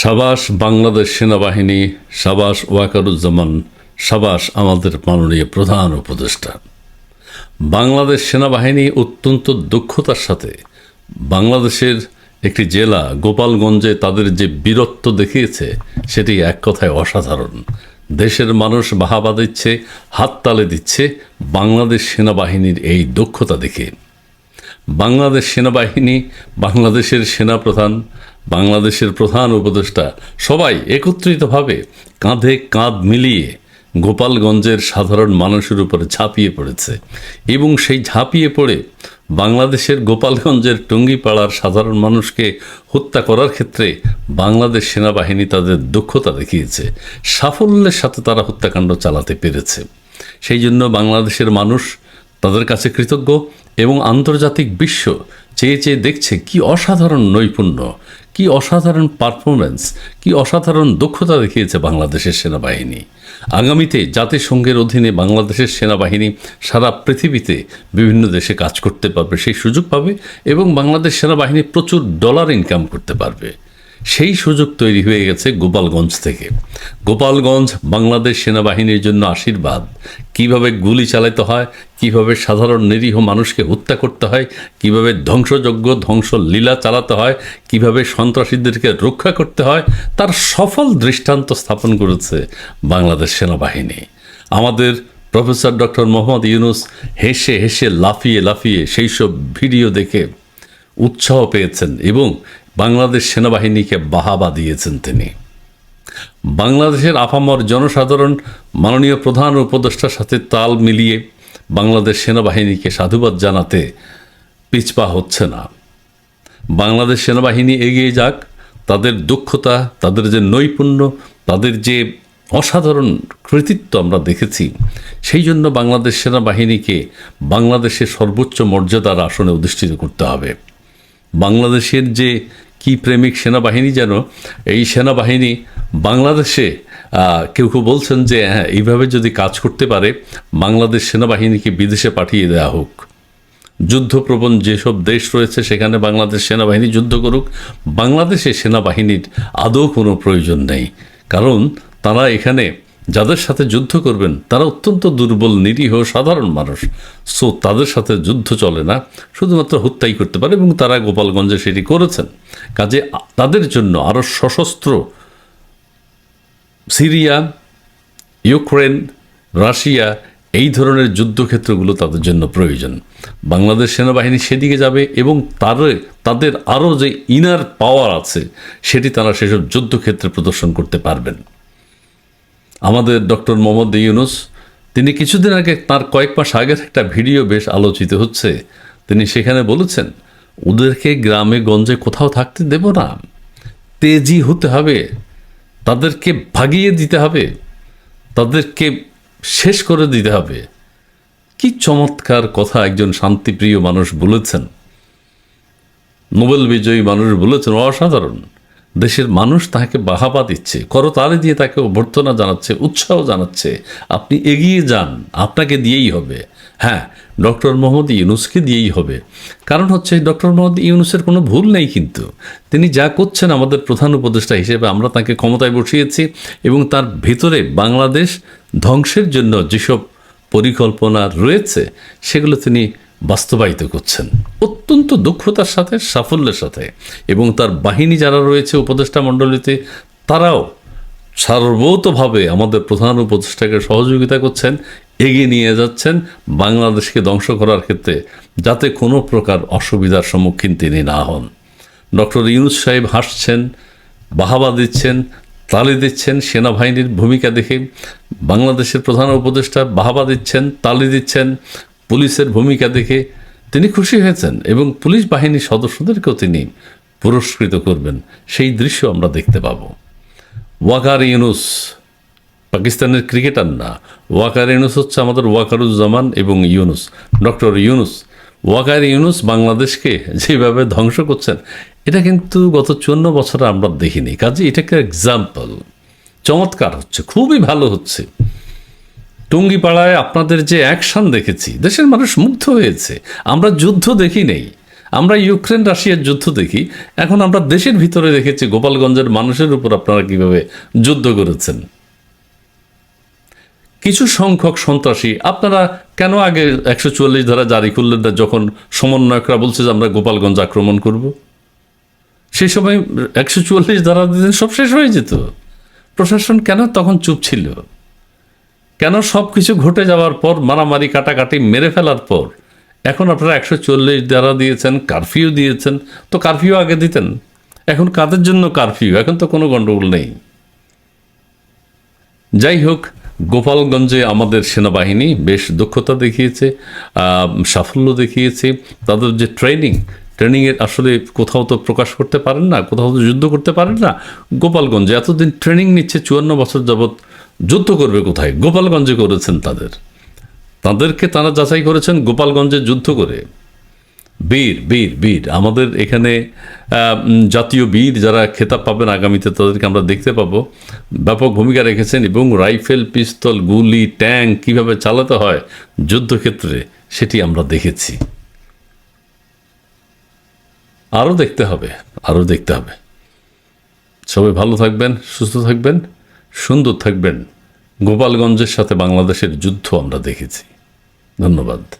সাবাস বাংলাদেশ সেনাবাহিনী, সাবাস ওয়াকারুজ্জামান, সাবাস আমাদের মাননীয় প্রধান উপদেষ্টা। বাংলাদেশ সেনাবাহিনী অত্যন্ত দক্ষতার সাথে বাংলাদেশের একটি জেলা গোপালগঞ্জে তাদের যে বীরত্ব দেখিয়েছে, সেটি এক কথায় অসাধারণ। দেশের মানুষ বাহাবা দিচ্ছে হাততালে দিচ্ছে বাংলাদেশ সেনাবাহিনীর এই দক্ষতা দেখে। বাংলাদেশ সেনাবাহিনী, বাংলাদেশের সেনাপ্রধান বাংলাদেশের প্রধান উপদেষ্টা সবাই একত্রিতভাবে কাঁধে কাঁধ মিলিয়ে গোপালগঞ্জের সাধারণ মানুষের উপরে ঝাঁপিয়ে পড়েছে এবং সেই ঝাঁপিয়ে পড়ে বাংলাদেশের গোপালগঞ্জের টঙ্গিপাড়ার সাধারণ মানুষকে হত্যা করার ক্ষেত্রে বাংলাদেশ সেনাবাহিনী তাদের দক্ষতা দেখিয়েছে, সাফল্যের সাথে তারা হত্যাকাণ্ড চালাতে পেরেছে। সেই জন্য বাংলাদেশের মানুষ তাদের কাছে কৃতজ্ঞ এবং আন্তর্জাতিক বিশ্ব চেয়ে চেয়ে দেখছে কি অসাধারণ নৈপুণ্য কি অসাধারণ পারফরমেন্স কি অসাধারণ দক্ষতা দেখিয়েছে বাংলাদেশের সেনাবাহিনী। আগামীতে জাতিসংঘের অধীনে বাংলাদেশের সেনাবাহিনী সারা পৃথিবীতে বিভিন্ন দেশে কাজ করতে পারবে, সেই সুযোগ পাবে এবং বাংলাদেশ সেনাবাহিনী প্রচুর ডলার ইনকাম করতে পারবে। সেই সুযোগ তৈরি হয়ে গেছে গোপালগঞ্জ থেকে। গোপালগঞ্জ বাংলাদেশ সেনাবাহিনীর জন্য আশীর্বাদ। কীভাবে গুলি চালাতে হয়, কীভাবে সাধারণ নিরীহ মানুষকে হত্যা করতে হয়, কীভাবে ধ্বংসযজ্ঞ ধ্বংস লীলা চালাতে হয়, কীভাবে সন্ত্রাসীদেরকে রক্ষা করতে হয়, তার সফল দৃষ্টান্ত স্থাপন করেছে বাংলাদেশ সেনাবাহিনী। আমাদের প্রফেসর ডক্টর মোহাম্মদ ইউনুস হেসে হেসে লাফিয়ে লাফিয়ে সেই সব ভিডিও দেখে উৎসাহ পেয়েছেন এবং বাংলাদেশ সেনাবাহিনীকে বাহাবা দিয়েছেন তিনি। বাংলাদেশের আপামর জনসাধারণ, মাননীয় প্রধান উপদেষ্টার সাথে তাল মিলিয়ে বাংলাদেশ সেনাবাহিনীকে সাধুবাদ জানাতে পিছপা হচ্ছে না। বাংলাদেশ সেনাবাহিনী এগিয়ে যাক, তাদের দক্ষতা, তাদের যে নৈপুণ্য, তাদের যে অসাধারণ কৃতিত্ব আমরা দেখেছি, সেই জন্য বাংলাদেশ সেনাবাহিনীকে বাংলাদেশের সর্বোচ্চ মর্যাদার আসনে অধিষ্ঠিত করতে হবে। বাংলাদেশের যে কি প্রেমিক সেনাবাহিনী যেন, এই সেনাবাহিনী বাংলাদেশে কেউ কেউ বলছেন যে হ্যাঁ এইভাবে যদি কাজ করতে পারে, বাংলাদেশ সেনাবাহিনীকে বিদেশে পাঠিয়ে দেওয়া হোক। যুদ্ধপ্রবণ যেসব দেশ রয়েছে, সেখানে বাংলাদেশ সেনাবাহিনী যুদ্ধ করুক, বাংলাদেশে সেনাবাহিনীর আদৌ কোনো প্রয়োজন নেই। কারণ তারা এখানে যাদের সাথে যুদ্ধ করবেন, তারা অত্যন্ত দুর্বল, নিরীহ, সাধারণ মানুষ। সো তাদের সাথে যুদ্ধ চলে না। শুধুমাত্র হত্যাই করতে পারে এবং তারা গোপালগঞ্জে সেটি করেছেন। কাজে তাদের জন্য আরও সশস্ত্র সিরিয়া, ইউক্রেন, রাশিয়া এই ধরনের যুদ্ধক্ষেত্রগুলো তাদের জন্য প্রয়োজন। বাংলাদেশ সেনাবাহিনী সেদিকে যাবে এবং তার, তাদের আরও যে ইনার পাওয়ার আছে, সেটি তারা সেসব যুদ্ধক্ষেত্রে প্রদর্শন করতে পারবেন। আমাদের ডক্টর মোহাম্মদ ইউনুস, তিনি কিছুদিন আগে তার কয়েক মাস আগের একটা ভিডিও বেশ আলোচিত হচ্ছে। তিনি সেখানে বলেছেন, ওদেরকে গ্রামে, গঞ্জে কোথাও থাকতে দেব না। তেজি হতে হবে। তাদেরকে ভাগিয়ে দিতে হবে। তাদেরকে শেষ করে দিতে হবে। কি চমৎকার কথা একজন শান্তিপ্রিয় মানুষ বলেছেন। নোবেল বিজয়ী মানুষ বলেছেন, অসাধারণ। দেশের মানুষ তাকে বাহাবা দিচ্ছে, করতালি দিয়ে তাকে অভ্যর্থনা জানাচ্ছে, উৎসাহ জানাচ্ছে। আপনি এগিয়ে যান, আপনাকে দিয়েই হবে। হ্যাঁ ডক্টর মোহাম্মদ ইউনুসকে দিয়েই হবে। কারণ হচ্ছে, ডক্টর মোহাম্মদ ইউনুসের কোনো ভুল নেই কিন্তু। তিনি যা করছেন আমাদের প্রধান উপদেষ্টা হিসেবে আমরা তাকে ক্ষমতায় বসিয়েছি এবং তার ভেতরে বাংলাদেশ ধ্বংসের জন্য যেসব পরিকল্পনা রয়েছে, সেগুলো তিনি বাস্তবায়িত করছেন। অত্যন্ত দক্ষতার সাথে, সাফল্যের সাথে। এবং তার বাহিনী যারা রয়েছে উপদেষ্টা মণ্ডলীতে, তারাও সার্বতভাবে আমাদের প্রধান উপদেষ্টাকে সহযোগিতা করছেন, এগিয়ে নিয়ে যাচ্ছেন, বাংলাদেশকে ধ্বংস করার ক্ষেত্রে যাতে কোনো প্রকার অসুবিধার সম্মুখীন তিনি না হন। ডক্টর ইউনুস সাহেব হাসছেন, বাহাবা দিচ্ছেন, তালি দিচ্ছেন, সেনাবাহিনীর ভূমিকা দেখে বাংলাদেশের প্রধান উপদেষ্টা বাহাবা দিচ্ছেন, তালি দিচ্ছেন পুলিশের ভূমিকা দেখে তিনি খুশি হয়েছেন এবং পুলিশ বাহিনীর সদস্যদেরকেও তিনি পুরস্কৃত করবেন। সেই দৃশ্য আমরা দেখতে পাবো। ওয়াকার ইউনুস পাকিস্তানের ক্রিকেটার না। ওয়াকার ইউনুস হচ্ছে আমাদের ওয়াকারুজ্জামান এবং ইউনুস। ডক্টর ইউনুস, ওয়াকার ইউনুস বাংলাদেশকে যেভাবে ধ্বংস করছেন, এটা কিন্তু গত চুয়ান্ন বছরে আমরা দেখিনি। কাজে এটাকে এক্সাম্পল চমৎকার হচ্ছে, খুবই ভালো হচ্ছে। টুঙ্গিপাড়ায় আপনাদের যে অ্যাকশন দেখেছি, দেশের মানুষ মুগ্ধ হয়েছে। আমরা যুদ্ধ দেখি নেই। আমরা ইউক্রেন, রাশিয়ার যুদ্ধ দেখি। এখন আমরা দেশের ভিতরে দেখেছি, গোপালগঞ্জের মানুষের উপর আপনারা কীভাবে যুদ্ধ করেছেন। কিছু সংখ্যক সন্ত্রাসী, আপনারা কেন আগে একশো চুয়াল্লিশ ধারা জারি করলেন না যখন সমন্বয়করা বলছে যে আমরা গোপালগঞ্জ আক্রমণ করব? সেই সময় একশো চুয়াল্লিশ ধারা দিতেন সব শেষ হয়ে যেত। প্রশাসন কেন তখন চুপ ছিল? কেন সব কিছু ঘটে যাওয়ার পর মারামারি কাটাকাটি মেরে ফেলার পর? এখন আপনারা একশো চল্লিশ দ্বারা দিয়েছেন কারফিউ দিয়েছেন, তো কারফিউ আগে দিতেন। এখন কাদের জন্য কারফিউ এখন তো কোনো গণ্ডগোল নেই। যাই হোক, গোপালগঞ্জে আমাদের সেনাবাহিনী বেশ দক্ষতা দেখিয়েছে সাফল্য দেখিয়েছে। তাদের যে ট্রেনিং ট্রেনিংয়ের আসলে কোথাও তো প্রকাশ করতে পারেন না, কোথাও তো যুদ্ধ করতে পারেন না। গোপালগঞ্জে এতদিন ট্রেনিং নিচ্ছে, চুয়ান্ন বছর যাবৎ যুদ্ধ করবে কোথায়? গোপালগঞ্জে করেছেন তাদের। তাদেরকে তারা যাচাই করেছেন গোপালগঞ্জে যুদ্ধ করে। বীর বীর বীর, আমাদের এখানে জাতীয় বীর যারা খেতাব পাবেন আগামীতে তাদেরকে আমরা দেখতে পাবো। ব্যাপক ভূমিকা রেখেছেন এবং রাইফেল, পিস্তল, গুলি, ট্যাঙ্ক কীভাবে চালাতে হয় যুদ্ধক্ষেত্রে সেটি আমরা দেখেছি। আরও দেখতে হবে, আরও দেখতে হবে। সবাই ভালো থাকবেন, সুস্থ থাকবেন। সুন্দর থাকবেন গোপালগঞ্জের সাথে বাংলাদেশের যুদ্ধ আমরা দেখেছি। ধন্যবাদ।